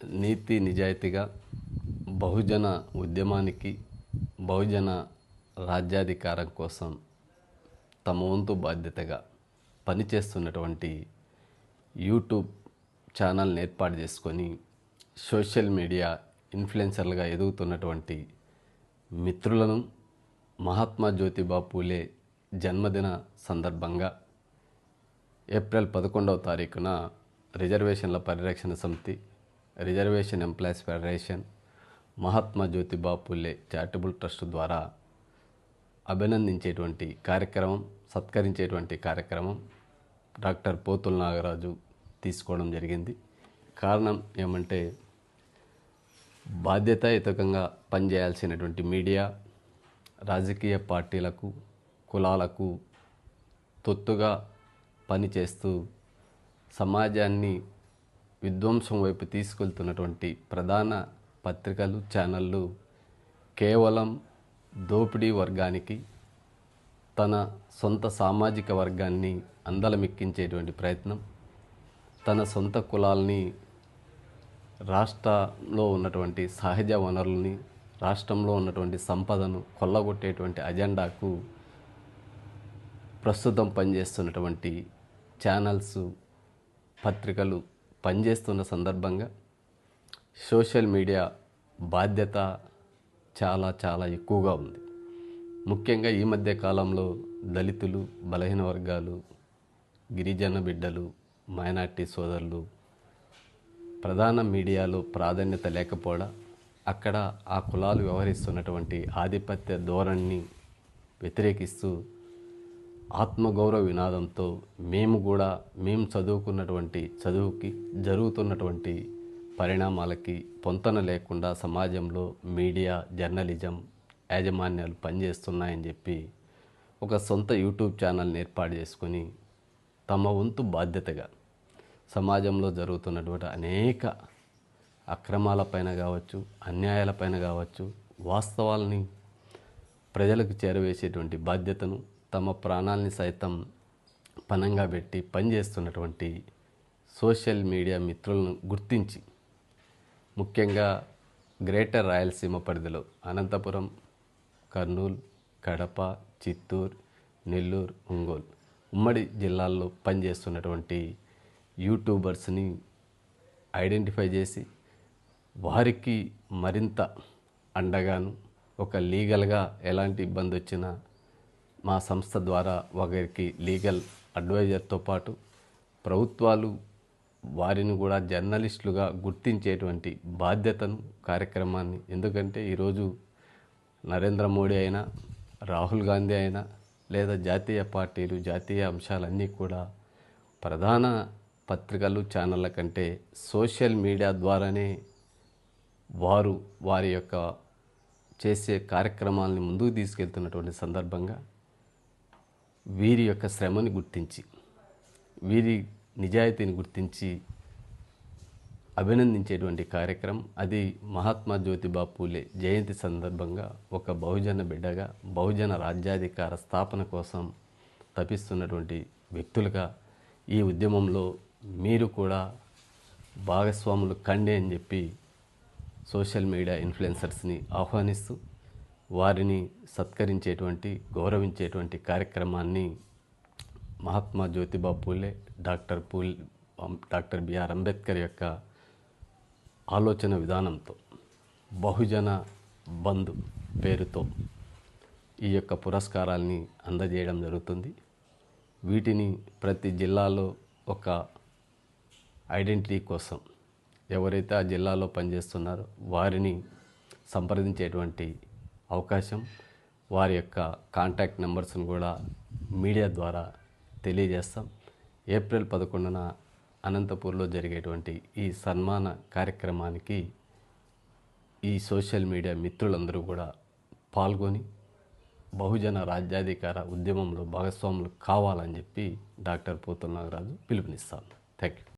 నీతి నిజాయితీగా బహుజన ఉద్యమానికి బహుజన రాజ్యాధికారం కోసం తమ వంతు బాధ్యతగా పనిచేస్తున్నటువంటి యూట్యూబ్ ఛానల్ని ఏర్పాటు చేసుకొని సోషల్ మీడియా ఇన్ఫ్లుయెన్సర్లుగా ఎదుగుతున్నటువంటి మిత్రులను మహాత్మా జ్యోతిబా పూలే జన్మదిన సందర్భంగా ఏప్రిల్ పదకొండవ తారీఖున రిజర్వేషన్ల పరిరక్షణ సమితి reservation employees federation Mahatma Jyotiba Phule charitable trust ద్వారా అభినందించేటువంటి కార్యక్రమం సత్కరించేటువంటి కార్యక్రమం డాక్టర్ పోతుల నాగరాజు తీసుకోవడం జరిగింది. కారణం ఏమంటే బాధ్యతాయుతకంగా పనిచేయాల్సినటువంటి మీడియా రాజకీయ పార్టీలకు కులాలకు తొత్తుగా పనిచేస్తూ సమాజాన్ని విధ్వంసం వైపు తీసుకెళ్తున్నటువంటి ప్రధాన పత్రికలు ఛానళ్ళు కేవలం దోపిడీ వర్గానికి తన సొంత సామాజిక వర్గాన్ని అందలమెక్కించేటువంటి ప్రయత్నం తన సొంత కులాల్ని రాష్ట్రంలో ఉన్నటువంటి సహజ వనరుల్ని రాష్ట్రంలో ఉన్నటువంటి సంపదను కొల్లగొట్టేటువంటి అజెండాకు ప్రస్తుతం పనిచేస్తున్నటువంటి ఛానల్స్ పత్రికలు పనిచేస్తున్న సందర్భంగా సోషల్ మీడియా బాధ్యత చాలా చాలా ఎక్కువగా ఉంది. ముఖ్యంగా ఈ మధ్య కాలంలో దళితులు బలహీన వర్గాలు గిరిజన బిడ్డలు మైనార్టీ సోదరులు ప్రధాన మీడియాలో ప్రాధాన్యత లేకపోవడం అక్కడ ఆ కులాలు వ్యవహరిస్తున్నటువంటి ఆధిపత్య ధోరణిని వ్యతిరేకిస్తూ ఆత్మగౌరవ వినాదంతో మేము కూడా మేము చదువుకున్నటువంటి చదువుకి జరుగుతున్నటువంటి పరిణామాలకి పొంతన లేకుండా సమాజంలో మీడియా జర్నలిజం యాజమాన్యాలు పనిచేస్తున్నాయని చెప్పి ఒక సొంత యూట్యూబ్ ఛానల్ని ఏర్పాటు చేసుకొని తమ వంతు బాధ్యతగా సమాజంలో జరుగుతున్నటువంటి అనేక అక్రమాలపైన కావచ్చు అన్యాయాలపైన కావచ్చు వాస్తవాలని ప్రజలకు చేరవేసేటువంటి బాధ్యతను తమ ప్రాణాలని సైతం పనంగా పెట్టి పనిచేస్తున్నటువంటి సోషల్ మీడియా మిత్రులను గుర్తించి ముఖ్యంగా గ్రేటర్ రాయలసీమ పరిధిలో అనంతపురం కర్నూలు కడప చిత్తూరు నెల్లూరు ఒంగోలు ఉమ్మడి జిల్లాల్లో పనిచేస్తున్నటువంటి యూట్యూబర్స్ని ఐడెంటిఫై చేసి వారికి మరింత అండగాను ఒక లీగల్గా ఎలాంటి ఇబ్బంది వచ్చినా మా సంస్థ ద్వారా ఒకరికి లీగల్ అడ్వైజర్తో పాటు ప్రభుత్వాలు వారిని కూడా జర్నలిస్టులుగా గుర్తించేటువంటి బాధ్యతను కార్యక్రమాన్ని. ఎందుకంటే ఈరోజు నరేంద్ర మోడీ అయినా రాహుల్ గాంధీ అయినా లేదా జాతీయ పార్టీలు జాతీయ అంశాలన్నీ కూడా ప్రధాన పత్రికలు ఛానళ్ళ కంటే సోషల్ మీడియా ద్వారానే వారు వారి యొక్క చేసే కార్యక్రమాలని ముందుకు తీసుకెళ్తున్నటువంటి సందర్భంగా వీరి యొక్క శ్రమని గుర్తించి వీరి నిజాయితీని గుర్తించి అభినందించేటువంటి కార్యక్రమం. అది మహాత్మా జ్యోతిబా పూలే జయంతి సందర్భంగా ఒక బహుజన బిడ్డగా బహుజన రాజ్యాధికార స్థాపన కోసం తపిస్తున్నటువంటి వ్యక్తులుగా ఈ ఉద్యమంలో మీరు కూడా భాగస్వాములు కండి అని చెప్పి సోషల్ మీడియా ఇన్ఫ్లుయెన్సర్స్ని ఆహ్వానిస్తూ వారిని సత్కరించేటువంటి గౌరవించేటువంటి కార్యక్రమాన్ని Mahatma Jyotiba Phule doctor Phule doctor BR Ambedkar యొక్క ఆలోచన విధానంతో బహుజన బంధు పేరుతో ఈ యొక్క పురస్కారాల్ని అందజేయడం జరుగుతుంది. వీటిని ప్రతి జిల్లాలో ఒక ఐడెంటిటీ కోసం ఎవరైతే ఆ జిల్లాలో పనిచేస్తున్నారో వారిని సంప్రదించేటువంటి అవకాశం. వారి యొక్క కాంటాక్ట్ నెంబర్స్ని కూడా మీడియా ద్వారా తెలియజేస్తాం. ఏప్రిల్ పదకొండున అనంతపూర్లో జరిగేటువంటి ఈ సన్మాన కార్యక్రమానికి ఈ సోషల్ మీడియా మిత్రులందరూ కూడా పాల్గొని బహుజన రాజ్యాధికార ఉద్యమంలో భాగస్వాములు కావాలని చెప్పి డాక్టర్ పోతుల్ నాగరాజు పిలుపునిస్తాను థ్యాంక్ యూ